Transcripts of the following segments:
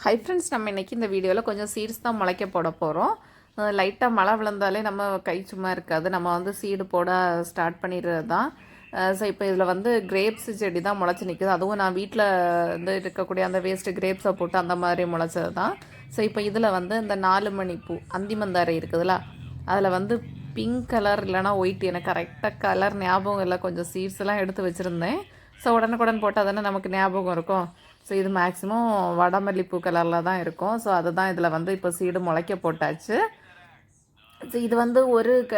Hi friends நம்ம இன்றைக்கி இந்த வீடியோவில் கொஞ்சம் சீட்ஸ் தான் முளைக்க போட போகிறோம் லைட்டாக மழை விழுந்தாலே நம்ம கை சும்மா இருக்காது. நம்ம வந்து சீடு போட ஸ்டார்ட் பண்ணிடுறது தான் ஸோ இப்போ இதில் வந்து கிரேப்ஸ் செடி தான் முளைச்சி நிற்குது அதுவும் நான் வீட்டில் வந்து இருக்கக்கூடிய அந்த வேஸ்ட்டு கிரேப்ஸை போட்டு அந்த மாதிரி முளைச்சது தான் ஸோ இப்போ இதில் வந்து இந்த நாலு மணி பூ அந்திமந்தாரை இருக்குதுல்ல அதில் வந்து பிங்க் கலர் இல்லைனா ஒயிட் எனக்கு கரெக்டாக கலர் ஞாபகம் இல்லை. கொஞ்சம் சீட்ஸ் எல்லாம் எடுத்து வச்சுருந்தேன். ஸோ உடனுக்குடன் போட்டால் தானே நமக்கு ஞாபகம் இருக்கும். ஸோ இது மேக்ஸிமம் வடமல்லிப்பூ கலரில் தான் இருக்கும். ஸோ அதுதான் இதில் வந்து இப்போ சீடு முளைக்க போட்டாச்சு. ஸோ இது வந்து ஒரு க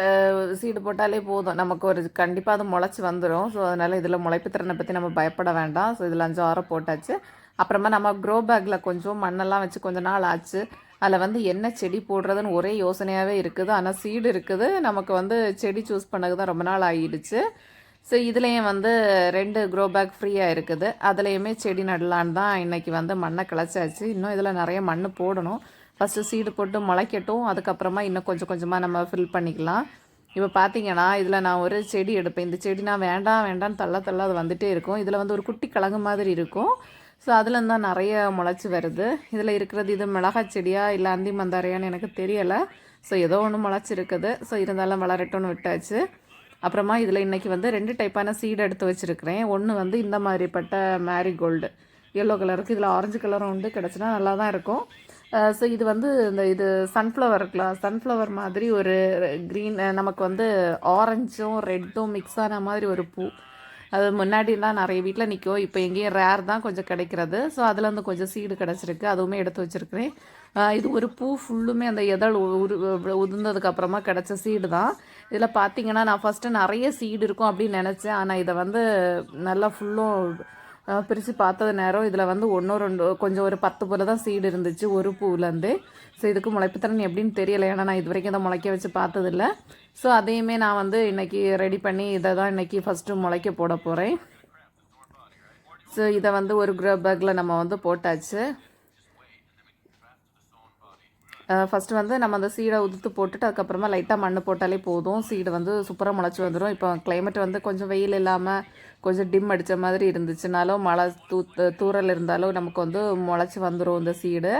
சீடு போட்டாலே போதும். நமக்கு ஒரு கண்டிப்பாக அது முளைச்சி வந்துடும் ஸோ அதனால் இதில் முளைப்பு திறனை பற்றி நம்ம பயப்பட வேண்டாம். ஸோ இதில் அஞ்சு ஆரம் போட்டாச்சு. அப்புறமா நம்ம க்ரோ பேக்கில் கொஞ்சம் மண்ணெல்லாம் வச்சு கொஞ்ச நாள் ஆச்சு. அதில் வந்து என்ன செடி போடுறதுன்னு ஒரே யோசனையாகவே இருக்குது. ஆனால் சீடு இருக்குது. நமக்கு வந்து செடி சூஸ் பண்ணது தான் ரொம்ப நாள் ஆகிடுச்சு ஸோ இதுலேயும் வந்து ரெண்டு க்ரோ பேக் ஃப்ரீயாக இருக்குது. அதுலேயுமே செடி நடலான்னு தான் இன்றைக்கி வந்து மண்ணை கிளச்சாச்சு. இன்னும் இதில் நிறைய மண் போடணும். ஃபஸ்ட்டு சீடு போட்டு முளைக்கட்டும். அதுக்கப்புறமா இன்னும் கொஞ்சம் கொஞ்சமாக நம்ம ஃபில் பண்ணிக்கலாம். இப்போ பார்த்தீங்கன்னா இதில் நான் ஒரு செடி எடுப்பேன். இந்த செடி நான் வேண்டாம் வேண்டாம்னு தள்ள தள்ள அது வந்துகிட்டே இருக்கும். இதில் வந்து ஒரு குட்டி கிழங்கு மாதிரி இருக்கும். ஸோ அதுலேருந்து தான் நிறைய முளைச்சி வருது. இதில் இருக்கிறது இது மிளகாய் செடியா இல்லை அந்தி மந்தாரையான்னு எனக்கு தெரியலை. ஸோ ஏதோ ஒன்று முளைச்சிருக்குது. ஸோ இருந்தாலும் வளரட்டும்னு விட்டாச்சு. அப்புறமா இதில் இன்றைக்கி வந்து ரெண்டு டைப்பான சீடு எடுத்து வச்சுருக்கிறேன். ஒன்று வந்து இந்த மாதிரிப்பட்ட மேரிகோல்டு எல்லோ கலருக்கு இதில் ஆரஞ்சு கலரும் உண்டு. கிடச்சினா நல்லா தான் இருக்கும் ஸோ இது வந்து இந்த இது சன்ஃப்ளவர் இருக்கலாம். சன்ஃப்ளவர் மாதிரி ஒரு க்ரீன் நமக்கு வந்து ஆரஞ்சும் ரெட்டும் மிக்ஸ் ஆன மாதிரி ஒரு பூ. அது முன்னாடிலாம் நிறைய வீட்டில் நிற்கும் இப்போ எங்கேயும் ரேர் தான் கொஞ்சம் கிடைக்கிறது. ஸோ அதில் வந்து கொஞ்சம் சீடு கிடச்சிருக்கு. அதுவுமே எடுத்து வச்சுருக்கிறேன். இது ஒரு பூ ஃபுல்லுமே அந்த எதழ் உரு உதிர்ந்ததுக்கு அப்புறமா கிடச்ச சீடு தான். இதில் பார்த்தீங்கன்னா நான் ஃபஸ்ட்டு நிறைய சீடு இருக்கும் அப்படின்னு நினச்சேன். ஆனால் இதை வந்து நல்லா ஃபுல்லும் பிரித்து பார்த்தது நேரம் இதில் வந்து ஒன்றோ ரெண்டு கொஞ்சம் ஒரு பத்து போல் தான் சீடு இருந்துச்சு ஒரு பூவிலேருந்து ஸோ இதுக்கு முளைப்புத்திறன் எப்படின்னு தெரியல. ஏன்னா நான் இது வரைக்கும் இதை முளைக்க வச்சு பார்த்ததில்ல. ஸோ அதையுமே நான் வந்து இன்றைக்கி ரெடி பண்ணி இதை தான் இன்றைக்கி ஃபஸ்ட்டு முளைக்க போட போகிறேன் ஸோ இதை வந்து ஒரு க்ரோ பேக்கில் நம்ம வந்து போட்டாச்சு. ஃபஸ்ட்டு வந்து நம்ம அந்த சீடை உதுத்து போட்டுட்டு அதுக்கப்புறமா லைட்டாக மண் போட்டாலே போதும். சீடு வந்து சூப்பராக முளைச்சி வந்துடும் இப்போ கிளைமேட் வந்து கொஞ்சம் வெயில் இல்லாமல் கொஞ்சம் டிம் அடித்த மாதிரி இருந்துச்சுனாலும் மழை தூ தூரல் இருந்தாலும் நமக்கு வந்து முளைச்சி வந்துடும் இந்த சீடு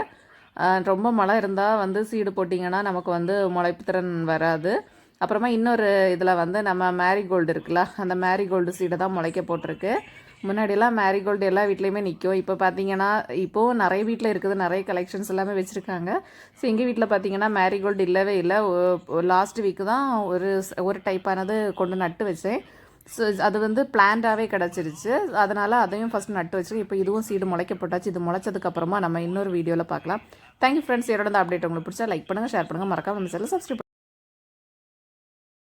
ரொம்ப மழை இருந்தால் வந்து சீடு போட்டிங்கன்னா நமக்கு வந்து முளைப்பு திறன் வராது. அப்புறமா இன்னொரு இதில் வந்து நம்ம மேரிகோல்டு இருக்குல்ல அந்த மேரிகோல்டு சீடை தான் முளைக்க போட்டிருக்கு. முன்னாடியெல்லாம் மேரிகோல்டு எல்லா வீட்லேயுமே நிற்கும் இப்போ பார்த்தீங்கன்னா இப்போது நிறைய வீட்டில் இருக்குது நிறைய கலெக்ஷன்ஸ் எல்லாமே வச்சுருக்காங்க. ஸோ எங்கள் வீட்டில் பார்த்தீங்கன்னா மேரிகோல்டு இல்லவே இல்லை. லாஸ்ட் வீக்கு தான் ஒரு ஒரு டைப்பானது கொண்டு நட்டு வச்சேன். ஸோ அது வந்து பிளான்டாகவே கிடச்சிருச்சு. அதனால் அதையும் ஃபஸ்ட் நட்டு வச்சு இப்போ இதுவும் சீடு முளைக்க போட்டாச்சு இது முளைச்சதுக்கப்புறமா நம்ம இன்னொரு வீடியோவில் பார்க்கலாம். தேங்க்யூ ஃப்ரெண்ட்ஸ் என்னோட அப்டேட் உங்களுக்கு பிடிச்சா லைக் பண்ணுங்கள் ஷேர் பண்ணுங்கள் மறக்காமல் நம்ம சேனல் சப்ஸ்கிரைப்